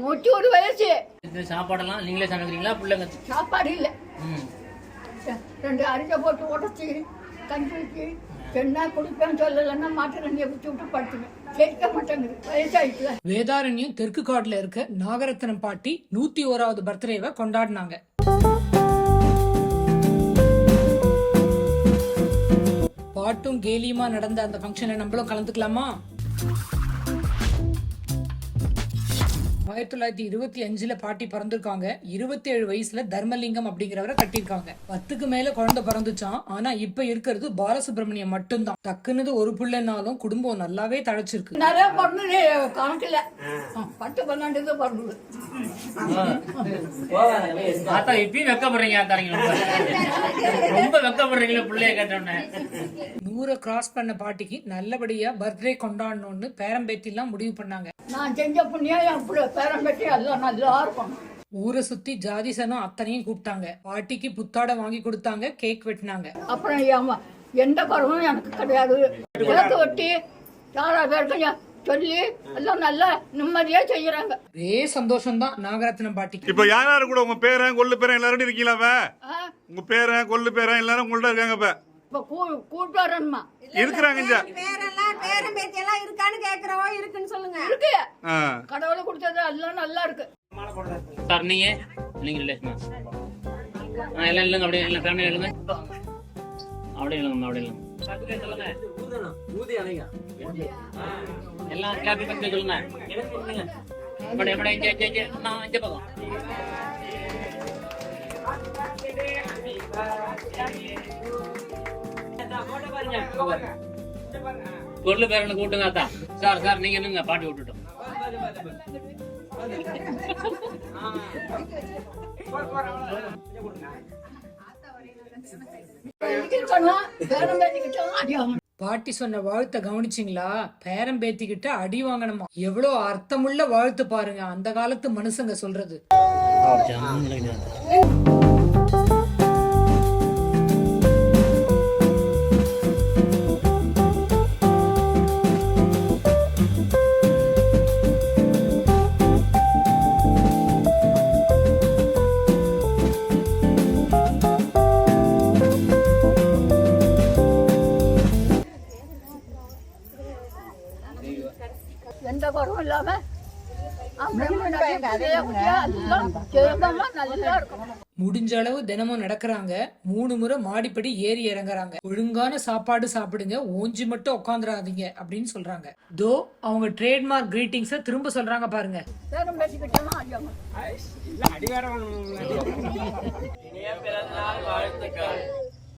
நூற்றி ஒரு வயசு இந்த சாப்பாடெல்லாம் நீங்களே சமைக்கிறீங்களா? பிள்ளைங்க. சாப்பாடு இல்லை. ரெண்டு அரிஞ்சை போட்டு உடச்சி கஞ்சி வச்சு என்ன குடிப்பேன்னு சொல்லலைன்னா மாட்டு தண்ணியை குடிச்சு விட்டு படுத்துவேன் கேட்க மாட்டேங்குது. வயசாயிட்டுல. வேதாரண்யம் தெற்கு காடுல இருக்க நாகரத்னம் பாட்டி நூத்தி ஓராவது பர்த்டேவை கொண்டாடினாங்க. பாட்டும் கேலியுமா நடந்த அந்த ஃபங்க்ஷன்ல நம்மளும் கலந்துக்கலாமா? ஆயிரத்தி தொள்ளாயிரத்தி இருபத்தி அஞ்சுல பாட்டி பிறந்திருக்காங்க. இருபத்தி ஏழு வயசுல தர்மலிங்கம் அப்படிங்கிறவரை கட்டியிருக்காங்க. பத்துக்கு மேல குழந்தை பிறந்துச்சான் ஆனா இப்ப இருக்கிறது பாலசுப்ரமணியம் மட்டும்தான். டக்குன்னு ஒரு பிள்ளைனாலும் குடும்பம் நல்லாவே தழைச்சிருக்கு. நிறைய பிறந்தது கணக்கில். பத்து பன்னெண்டு ஆத்தா இப்பயும் வெக்கப்படுறீங்க ரொம்ப வெக்கப்படுறீங்களே பிள்ளைய கேட்டோன்னே நூறை கிராஸ் பண்ண பாட்டிக்கு நல்லபடியா பர்த்டே கொண்டாடணும்னு பேரம்பேத்தி எல்லாம் முடிவு பண்ணாங்க. நான் செஞ்ச புண்ணியம் என் பிள்ளை பேரம் பெட்டி எல்லாம் நல்லா இருக்கும். ஊரை சுத்தி ஜாதி சனம் அத்தனையும் கூப்பிட்டாங்க. பாட்டிக்கு புத்தாடை வாங்கி கொடுத்தாங்க கேக் வெட்டினாங்க. அப்புறம் எந்த பருவம் எனக்கு கிடையாது. விளக்கு வெட்டி யாரா பேருக்கு சொல்லி எல்லாம் நல்லா நிம்மதியா செய்யறாங்க. ஒரே சந்தோஷம்தான் நாகரத்னம் பாட்டிக்கு. இப்ப யார் யாரு கூட உங்க பேரன் கொள்ளு பேரன் எல்லாரும் இருக்கீங்களா உங்க பேரன் கொள்ளு பேரன் எல்லாரும் உங்கள்ட்ட இருக்காங்க இப்ப இருக்கிறாங்க பேரெல்லாம் எல்லாம் இருக்கான்னு கேக்குறோம் இருக்குன்னு சொல்லுங்க. இருக்கு. கடவுளை கொடுத்தது எல்லாம் நல்லா இருக்கு. சார் நீங்க? நீங்க எல்லாம் இல்லைங்க அப்படியே இல்லை ஃபேமிலி இல்லைங்க. அப்படியே இல்லைங்க அப்படியே இல்லைங்க. எல்லாம் சொல்லுங்க. நான் பக்கம். பொருள் பேரனை கூட்டுங்க அத்தா. சார் சார் நீங்க என்னங்க பாட்டி விட்டுட்டோம் பாட்டி சொன்ன வாழ்த்தை கவனிச்சிங்களா? பேரம்பேத்தி கிட்ட அடி வாங்கணுமா? எவ்வளவு அர்த்தமுள்ள வாழ்த்து பாருங்க அந்த காலத்து மனுஷங்க சொல்றது. நல்லா இருக்கும். முடிஞ்ச அளவு தினமும் நடக்கறாங்க. மூணு முறை மாடிப்படி ஏறி இறங்குறாங்க. ஒழுங்கான சாப்பாடு சாப்பிடுங்க. ஓஞ்சி மட்டும் உட்காந்துடாதீங்க அப்படின்னு சொல்றாங்க. தோ அவங்க ட்ரேட்மார்க் கிரீட்டிங்ஸ திரும்ப சொல்றாங்க பாருங்க. பேரம் பேத்திக்கிட்டலாம் அடி வாங்கணும்